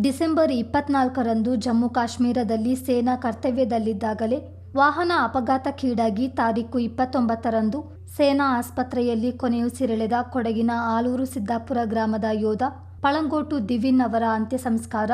December ಇಪ್ಪತ್ನಾಲ್ಕರಂದು ಜಮ್ಮು ಕಾಶ್ಮೀರದಲ್ಲಿ ಸೇನಾ ಕರ್ತವ್ಯದಲ್ಲಿದ್ದಾಗಲೇ ವಾಹನ ಅಪಘಾತಕ್ಕೀಡಾಗಿ ತಾರೀಕು ಇಪ್ಪತ್ತೊಂಬತ್ತರಂದು ಸೇನಾ ಆಸ್ಪತ್ರೆಯಲ್ಲಿ ಕೊನೆಯುಸಿರೆಳೆದ ಕೊಡಗಿನ ಆಲೂರು ಸಿದ್ದಾಪುರ ಗ್ರಾಮದ ಯೋಧ ಪಳಂಗೋಟು ದಿವಿನ್ ಅವರ ಅಂತ್ಯ ಸಂಸ್ಕಾರ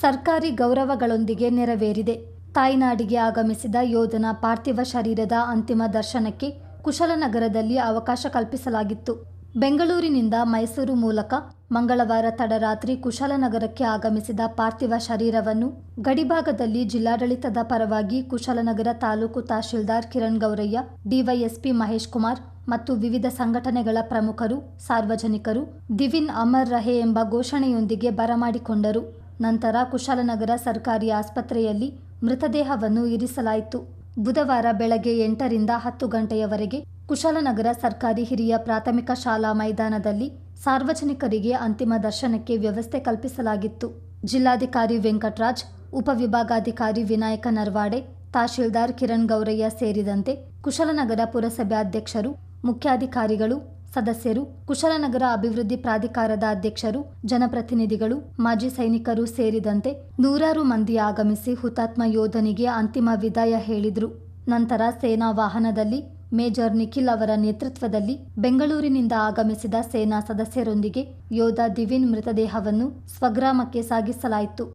ಸರ್ಕಾರಿ ಗೌರವಗಳೊಂದಿಗೆ ನೆರವೇರಿದೆ. ತಾಯ್ನಾಡಿಗೆ ಆಗಮಿಸಿದ ಯೋಧನ ಪಾರ್ಥಿವ ಶರೀರದ ಅಂತಿಮ ದರ್ಶನಕ್ಕೆ ಕುಶಲನಗರದಲ್ಲಿ ಅವಕಾಶ ಕಲ್ಪಿಸಲಾಗಿತ್ತು. ಬೆಂಗಳೂರಿನಿಂದ ಮೈಸೂರು ಮೂಲಕ ಮಂಗಳವಾರ ತಡರಾತ್ರಿ ಕುಶಲನಗರಕ್ಕೆ ಆಗಮಿಸಿದ ಪಾರ್ಥಿವ ಶರೀರವನ್ನು ಗಡಿಭಾಗದಲ್ಲಿ ಜಿಲ್ಲಾಡಳಿತದ ಪರವಾಗಿ ಕುಶಲನಗರ ತಾಲೂಕು ತಹಶೀಲ್ದಾರ್ ಕಿರಣ್ ಗೌರಯ್ಯ, ಡಿವೈಎಸ್ಪಿ ಮಹೇಶ್ ಕುಮಾರ್ ಮತ್ತು ವಿವಿಧ ಸಂಘಟನೆಗಳ ಪ್ರಮುಖರು, ಸಾರ್ವಜನಿಕರು, ದಿವಿನ್ ಅಮರ್ ರಹೆ ಎಂಬ ಘೋಷಣೆಯೊಂದಿಗೆ ಬರಮಾಡಿಕೊಂಡರು. ನಂತರ ಕುಶಲನಗರ ಸರ್ಕಾರಿ ಆಸ್ಪತ್ರೆಯಲ್ಲಿ ಮೃತದೇಹವನ್ನು ಇರಿಸಲಾಯಿತು. ಬುಧವಾರ ಬೆಳಗ್ಗೆ ಎಂಟರಿಂದ ಹತ್ತು ಗಂಟೆಯವರೆಗೆ ಕುಶಲನಗರ ಸರ್ಕಾರಿ ಹಿರಿಯ ಪ್ರಾಥಮಿಕ ಶಾಲಾ ಮೈದಾನದಲ್ಲಿ ಸಾರ್ವಜನಿಕರಿಗೆ ಅಂತಿಮ ದರ್ಶನಕ್ಕೆ ವ್ಯವಸ್ಥೆ ಕಲ್ಪಿಸಲಾಗಿತ್ತು. ಜಿಲ್ಲಾಧಿಕಾರಿ ವೆಂಕಟರಾಜ್, ಉಪವಿಭಾಗಾಧಿಕಾರಿ ವಿನಾಯಕ ನರ್ವಾಡೆ, ತಹಶೀಲ್ದಾರ್ ಕಿರಣ್ ಗೌರಯ್ಯ ಸೇರಿದಂತೆ ಕುಶಲನಗರ ಪುರಸಭೆ ಅಧ್ಯಕ್ಷರು, ಮುಖ್ಯಾಧಿಕಾರಿಗಳು, ಸದಸ್ಯರು, ಕುಶಲನಗರ ಅಭಿವೃದ್ಧಿ ಪ್ರಾಧಿಕಾರದ ಅಧ್ಯಕ್ಷರು, ಜನಪ್ರತಿನಿಧಿಗಳು, ಮಾಜಿ ಸೈನಿಕರು ಸೇರಿದಂತೆ ನೂರಾರು ಮಂದಿ ಆಗಮಿಸಿ ಹುತಾತ್ಮ ಯೋಧನಿಗೆ ಅಂತಿಮ ವಿದಾಯ ಹೇಳಿದರು. ನಂತರ ಸೇನಾ ವಾಹನದಲ್ಲಿ ಮೇಜರ್ ನಿಖಿಲ್ ಅವರ ನೇತೃತ್ವದಲ್ಲಿ ಬೆಂಗಳೂರಿನಿಂದ ಆಗಮಿಸಿದ ಸೇನಾ ಸದಸ್ಯರೊಂದಿಗೆ ಯೋಧ ದಿವಿನ್ ಮೃತದೇಹವನ್ನು ಸ್ವಗ್ರಾಮಕ್ಕೆ ಸಾಗಿಸಲಾಯಿತು.